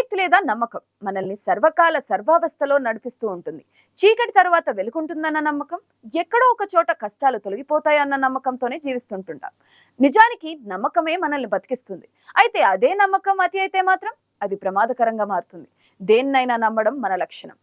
Faith లేదా నమ్మకం మనల్ని సర్వకాల సర్వావస్థలో నడిపిస్తూ ఉంటుంది. చీకటి తర్వాత వెలుకుంటుందన్న నమ్మకం ఎక్కడో ఒక చోట కష్టాలు తొలగిపోతాయన్న నమ్మకంతోనే జీవిస్తుంటుంటాం. నిజానికి నమ్మకమే మనల్ని బతికిస్తుంది. అయితే అదే నమ్మకం అతి అయితే మాత్రం అది ప్రమాదకరంగా మారుతుంది. దేన్నైనా నమ్మడం మన లక్షణం.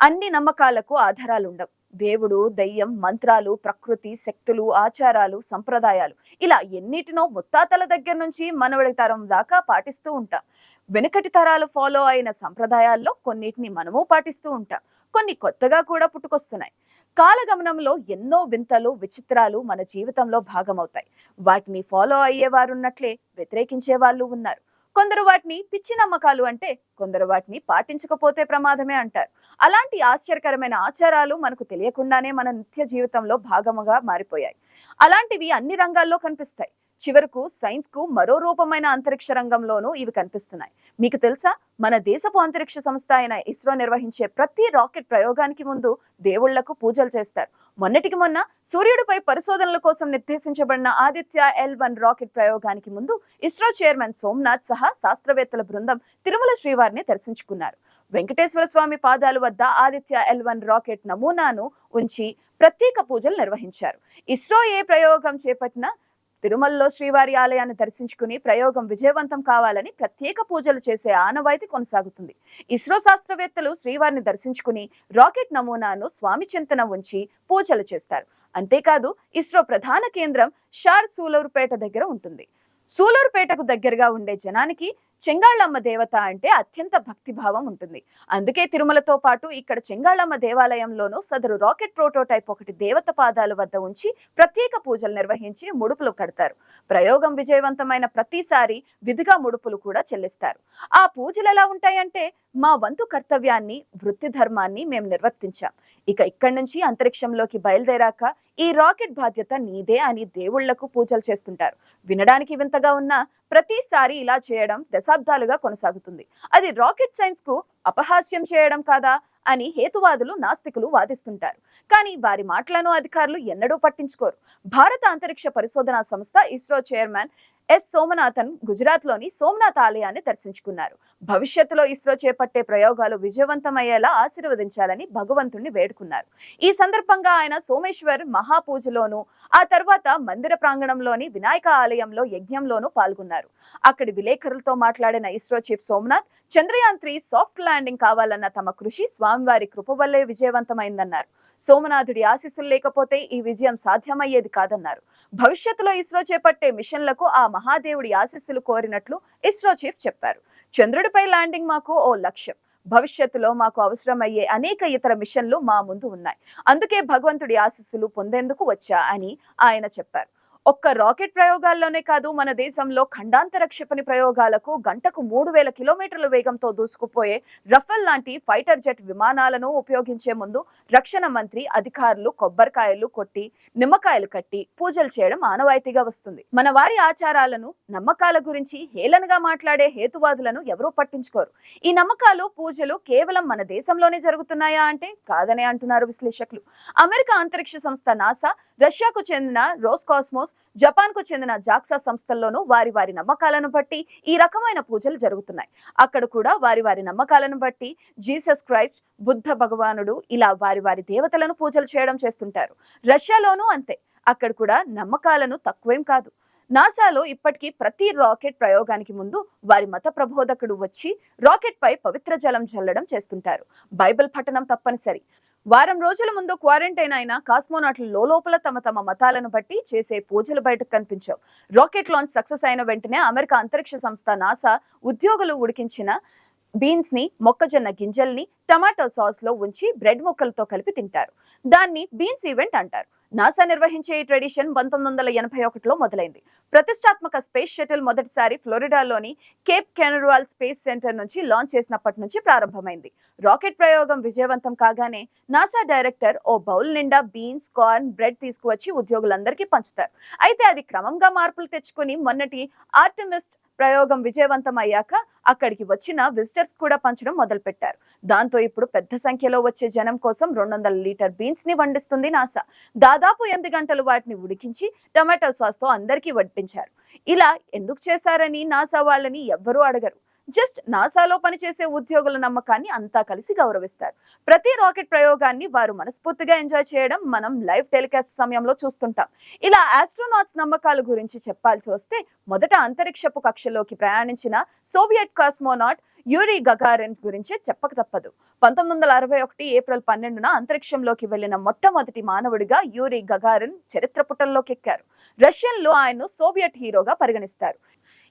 అన్ని నమ్మకాలకు ఆధారాలు ఉండవు దేవుడు దయ్యం మంత్రాలు ప్రకృతి శక్తులు ఆచారాలు సంప్రదాయాలు ఇలా ఎన్నిటినో ముత్తాతల దగ్గర నుంచి మనవడి తరం దాకా పాటిస్తూ ఉంటాం. వెనుకటి తరాలు ఫాలో అయిన సంప్రదాయాల్లో కొన్నిటిని మనము పాటిస్తూ ఉంటాం. కొన్ని కొత్తగా కూడా పుట్టుకొస్తున్నాయి. కాలగమనంలో ఎన్నో వింతలు విచిత్రాలు మన జీవితంలో భాగమవుతాయి. వాటిని ఫాలో అయ్యేవారున్నట్లే వ్యతిరేకించే వాళ్ళు ఉన్నారు. కొందరు వాటిని పిచ్చి నమ్మకాలు అంటే కొందరు వాటిని పాటించకపోతే ప్రమాదమే అంటారు. అలాంటి ఆశ్చర్యకరమైన ఆచారాలు మనకు తెలియకుండానే మన నిత్య జీవితంలో భాగముగా మారిపోయాయి. అలాంటివి అన్ని రంగాల్లో కనిపిస్తాయి. చివరకు సైన్స్కు మరో రూపమైన అంతరిక్ష రంగంలోనూ ఇవి కనిపిస్తున్నాయి. మీకు తెలుసా? మన దేశపు అంతరిక్ష సంస్థ అయిన ఇస్రో నిర్వహించే ప్రతి రాకెట్ ప్రయోగానికి ముందు దేవుళ్ళకు పూజలు చేస్తారు. మొన్నటికి మొన్న సూర్యుడిపై పరిశోధనల కోసం నిర్దేశించబడిన ఆదిత్య ఎల్ వన్ రాకెట్ ప్రయోగానికి ముందు ఇస్రో చైర్మన్ సోమనాథ్ సహా శాస్త్రవేత్తల బృందం తిరుమల శ్రీవారిని దర్శించుకున్నారు. వెంకటేశ్వర స్వామి పాదాల వద్ద ఆదిత్య ఎల్ వన్ రాకెట్ నమూనాను ఉంచి ప్రత్యేక పూజలు నిర్వహించారు. ఇస్రో ఏ ప్రయోగం చేపట్టినా తిరుమలలో శ్రీవారి ఆలయాన్ని దర్శించుకుని ప్రయోగం విజయవంతం కావాలని ప్రత్యేక పూజలు చేసే ఆనవాయితీ కొనసాగుతుంది. ఇస్రో శాస్త్రవేత్తలు శ్రీవారిని దర్శించుకుని రాకెట్ నమూనాను స్వామి చింతన ఉంచి పూజలు చేస్తారు. అంతేకాదు ఇస్రో ప్రధాన కేంద్రం షార్ సూలూరుపేట దగ్గర ఉంటుంది. సూలూరుపేటకు దగ్గరగా ఉండే జనానికి చెంగాళమ్మ దేవత అంటే అత్యంత భక్తిభావం ఉంటుంది. అందుకే తిరుమలతో పాటు ఇక్కడ చెంగాళమ్మ దేవాలయంలోనూ సదరు రాకెట్ ప్రోటోటైప్ ఒకటి దేవత పాదాల వద్ద ఉంచి ప్రత్యేక పూజలు నిర్వహించి ముడుపులు కడతారు. ప్రయోగం విజయవంతమైన ప్రతిసారి విధిగా ముడుపులు కూడా చెల్లిస్తారు. ఆ పూజలు ఎలా ఉంటాయంటే మా వంతు కర్తవ్యాన్ని వృత్తి ధర్మాన్ని మేము నిర్వర్తించాం. ఇక ఇక్కడి నుంచి అంతరిక్షంలోకి బయలుదేరాక ఈ రాకెట్ బాధ్యత నీదే అని దేవుళ్ళకు పూజలు చేస్తుంటారు. వినడానికి వింతగా ఉన్నా ప్రతిసారి ఇలా చేయడం దశాబ్దాలుగా కొనసాగుతుంది. అది రాకెట్ సైన్స్కు అపహాస్యం చేయడం కాదా అని హేతువాదులు నాస్తికులు వాదిస్తుంటారు. కానీ వారి మాటలను అధికారులు ఎన్నడూ పట్టించుకోరు. భారత అంతరిక్ష పరిశోధనా సంస్థ ఇస్రో చైర్మన్ ఎస్ సోమనాథన్ గుజరాత్లోని సోమనాథ్ ఆలయాన్ని దర్శించుకున్నారు. భవిష్యత్తులో ఇస్రో చేపట్టే ప్రయోగాలు విజయవంతమయ్యేలా ఆశీర్వదించాలని భగవంతుణ్ణి వేడుకున్నారు. ఈ సందర్భంగా ఆయన సోమేశ్వర్ మహాపూజలోను ఆ తర్వాత మందిర ప్రాంగణంలోని వినాయక ఆలయంలో యజ్ఞంలోనూ పాల్గొన్నారు. అక్కడి విలేకరులతో మాట్లాడిన ISRO chief Somanath Chandrayaan three soft landing కావాలన్న తమ కృషి స్వామివారి కృప వల్లే విజయవంతమైందన్నారు. సోమనాథుడి ఆశీస్సులు లేకపోతే ఈ విజయం సాధ్యమయ్యేది కాదన్నారు. భవిష్యత్తులో ఇస్రో చేపట్టే మిషన్లకు ఆ మహాదేవుడి ఆశీస్సులు కోరినట్లు ఇస్రో చీఫ్ చెప్పారు. చంద్రుడిపై ల్యాండింగ్ మాకు ఓ లక్ష్యం. భవిష్యత్తులో మాకు అవసరమయ్యే అనేక ఇతర మిషన్లు మా ముందు ఉన్నాయి. అందుకే భగవంతుడి ఆశీస్సులు పొందేందుకు వచ్చా అని ఆయన చెప్పారు. ఒక్క రాకెట్ ప్రయోగాల్లోనే కాదు మన దేశంలో ఖండాంతర క్షిపణి ప్రయోగాలకు గంటకు మూడు వేల కిలోమీటర్ల వేగంతో దూసుకుపోయే రఫల్ లాంటి ఫైటర్ జెట్ విమానాలను ఉపయోగించే ముందు రక్షణ మంత్రి అధికారులు కొబ్బరికాయలు కొట్టి నిమ్మకాయలు కట్టి పూజలు చేయడం ఆనవాయితీగా వస్తుంది. మన వారి ఆచారాలను నమ్మకాల గురించి హేళనగా మాట్లాడే హేతువాదులను ఎవరూ పట్టించుకోరు. ఈ నమ్మకాలు పూజలు కేవలం మన దేశంలోనే జరుగుతున్నాయా అంటే కాదనే అంటున్నారు విశ్లేషకులు. అమెరికా అంతరిక్ష సంస్థ నాసా రష్యాకు చెందిన హౌస్ జపాన్కు చెందిన జాక్సా సంస్థల్లోనూ వారి వారి నమ్మకాలను బట్టి ఈ రకమైన పూజలు జరుగుతున్నాయి. అక్కడ కూడా వారి వారి నమ్మకాలను బట్టి జీసస్ క్రైస్ట్ బుద్ధ భగవానుడు ఇలా వారి వారి దేవతలను పూజలు చేయడం చేస్తుంటారు. రష్యాలోనూ అంతే. అక్కడ కూడా నమ్మకాలను తక్కువేం కాదు. నాసాలో ఇప్పటికీ ప్రతి రాకెట్ ప్రయోగానికి ముందు వారి మత ప్రబోధకుడు వచ్చి రాకెట్ పై పవిత్ర జలం చల్లడం చేస్తుంటారు. బైబిల్ పఠనం తప్పనిసరి. వారం రోజుల ముందు క్వారంటైన్ అయిన కాస్మోనాట్లు లోపల తమ తమ మతాలను బట్టి చేసే పూజలు బయటకు కనిపించావు. రాకెట్ లాంచ్ సక్సెస్ అయిన వెంటనే అమెరికా అంతరిక్ష సంస్థ నాసా ఉద్యోగులు ఉడికించిన బీన్స్ని మొక్కజొన్న గింజల్ని టమాటో సాస్లో ఉంచి బ్రెడ్ ముక్కలతో కలిపి తింటారు. దాన్ని బీన్స్ ఈవెంట్ అంటారు. నాసా నిర్వహించే ఈ ట్రెడిషన్ పంతొమ్మిది వందల ఎనభై ఒకటిలో మొదలైంది. ప్రతిష్టాత్మక స్పేస్ షటిల్ మొదటిసారి ఫ్లోరిడాలోని కేప్ కెనరువాల్ స్పేస్ సెంటర్ నుంచి లాంచ్ చేసినప్పటి నుంచి ప్రారంభమైంది. రాకెట్ ప్రయోగం విజయవంతం కాగానే నాసా డైరెక్టర్ ఓ బౌల్ నిండా బీన్స్ కార్న్ బ్రెడ్ తీసుకువచ్చి ఉద్యోగులందరికీ పంచుతారు. అయితే అది క్రమంగా మార్పులు తెచ్చుకుని మొన్నటి ఆర్టిమిస్ట్ ప్రయోగం విజయవంతం అయ్యాక అక్కడికి వచ్చిన విజిటర్స్ కూడా పంచడం మొదలుపెట్టారు. దాంతో ఇప్పుడు పెద్ద సంఖ్యలో వచ్చే జనం కోసం రెండు వందల లీటర్ బీన్స్ని వండిస్తుంది నాసా. దాదాపు ఎనిమిది గంటలు వాటిని ఉడికించి టమాటో సాస్తో అందరికీ వడ్డించారు. ఇలా ఎందుకు చేశారని నాసా వాళ్ళని ఎవ్వరూ అడగరు. జస్ట్ నాసాలో పనిచేసే ఉద్యోగుల నమ్మకాన్ని అంతా కలిసి గౌరవిస్తారు. ప్రతి రాకెట్ ప్రయోగాన్ని వారు మనస్ఫూర్తిగా ఎంజాయ్ చేయడం మనం లైవ్ టెలికాస్ట్ సమయంలో చూస్తుంటాం. ఇలా ఆస్ట్రోనాట్స్ నమ్మకాల గురించి చెప్పాల్సి వస్తే మొదట అంతరిక్షపు కక్షలోకి ప్రయాణించిన సోవియట్ కాస్మోనాట్ యూరి గగారిన్ గురించి చెప్పక తప్పదు. పంతొమ్మిది వందల అరవై ఒకటి ఏప్రిల్ పన్నెండున అంతరిక్షంలోకి వెళ్ళిన మొట్టమొదటి మానవుడిగా యూరి గగారిన్ చరిత్ర పుటల్లోకెక్కారు. రష్యన్లో ఆయన్ను సోవియట్ హీరోగా పరిగణిస్తారు.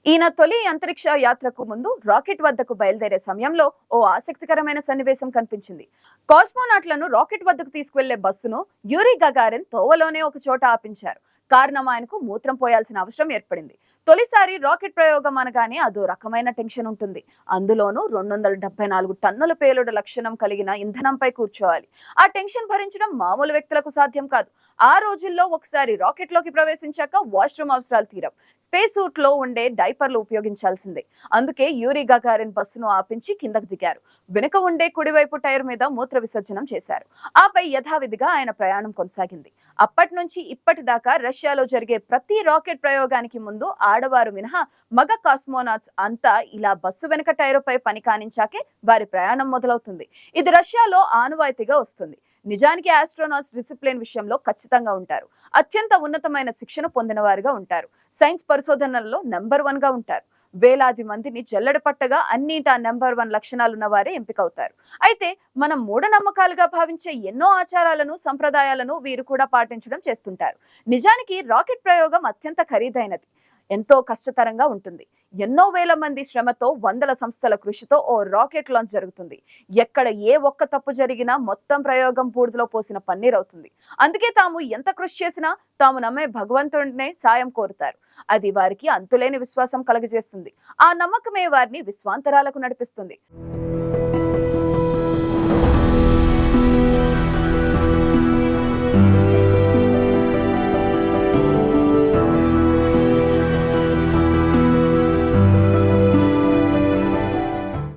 ఈయన తొలి అంతరిక్ష యాత్రకు ముందు రాకెట్ వద్దకు బయలుదేరే సమయంలో ఓ ఆసక్తికరమైన సన్నివేశం కనిపించింది. కాస్మోనాట్లను రాకెట్ వద్దకు తీసుకువెళ్ళే బస్సును యూరి గగారిన్ తోవలోనే ఒక చోట ఆపించారు. కారణం ఆయనకు మూత్రం పోయాల్సిన అవసరం ఏర్పడింది. తొలిసారి రాకెట్ ప్రయోగం అనగానే అదో రకమైన టెన్షన్ ఉంటుంది. అందులోనూ రెండు వందల డెబ్బై నాలుగు టన్నుల పేలుడు లక్షణం కలిగిన ఇంధనంపై కూర్చోవాలి. ఆ టెన్షన్ భరించడం మామూలు వ్యక్తులకు సాధ్యం కాదు. ఆ రోజుల్లో ఒకసారి రాకెట్లోకి ప్రవేశించాక వాష్రూమ్ అవసరాలు తీరం. స్పేస్ సూట్లో ఉండే డైపర్లు ఉపయోగించాల్సిందే. అందుకే యూరి గగారిన్ బస్సును ఆపించి కిందకు దిగారు. వెనుక ఉండే కుడివైపు టైర్ మీద మూత్ర విసర్జనం చేశారు. ఆపై యథావిధిగా ఆయన ప్రయాణం కొనసాగింది. అప్పటి నుంచి ఇప్పటిదాకా రష్యాలో జరిగే ప్రతి రాకెట్ ప్రయోగానికి ముందు ఆడవారు మినహా మగ కాస్మోనాట్స్ అంతా ఇలా బస్సు వెనుక టైరుపై పని కానించాకే వారి ప్రయాణం మొదలవుతుంది. ఇది రష్యాలో ఆనవాయితీగా వస్తుంది. నిజానికి ఆస్ట్రోనాట్స్ డిసిప్లిన్ విషయంలో ఖచ్చితంగా ఉంటారు. అత్యంత ఉన్నతమైన శిక్షణ పొందిన వారుగా ఉంటారు. సైన్స్ పరిశోధనలలో నెంబర్ వన్గా ఉంటారు. వేలాది మందిని జల్లెడ పట్టగా అన్నిటా నెంబర్ వన్ లక్షణాలున్న వారే ఎంపికవుతారు. అయితే మనం మూఢనమ్మకాలుగా భావించే ఎన్నో ఆచారాలను సంప్రదాయాలను వీరు కూడా పాటించడం చేస్తుంటారు. నిజానికి రాకెట్ ప్రయోగం అత్యంత ఖరీదైనది. ఎంతో కష్టతరంగా ఉంటుంది. ఎన్నో వేల మంది శ్రమతో వందల సంస్థల కృషితో ఓ రాకెట్ లాంచ్ జరుగుతుంది. ఎక్కడ ఏ ఒక్క తప్పు జరిగినా మొత్తం ప్రయోగం బూడిదలో పోసిన పన్నీర్ అవుతుంది. అందుకే తాము ఎంత కృషి చేసినా తాము నమ్మే భగవంతుడినే సాయం కోరుతారు. అది వారికి అంతులేని విశ్వాసం కలగజేస్తుంది. ఆ నమ్మకమే వారిని విశ్వాంతరాలకు నడిపిస్తుంది.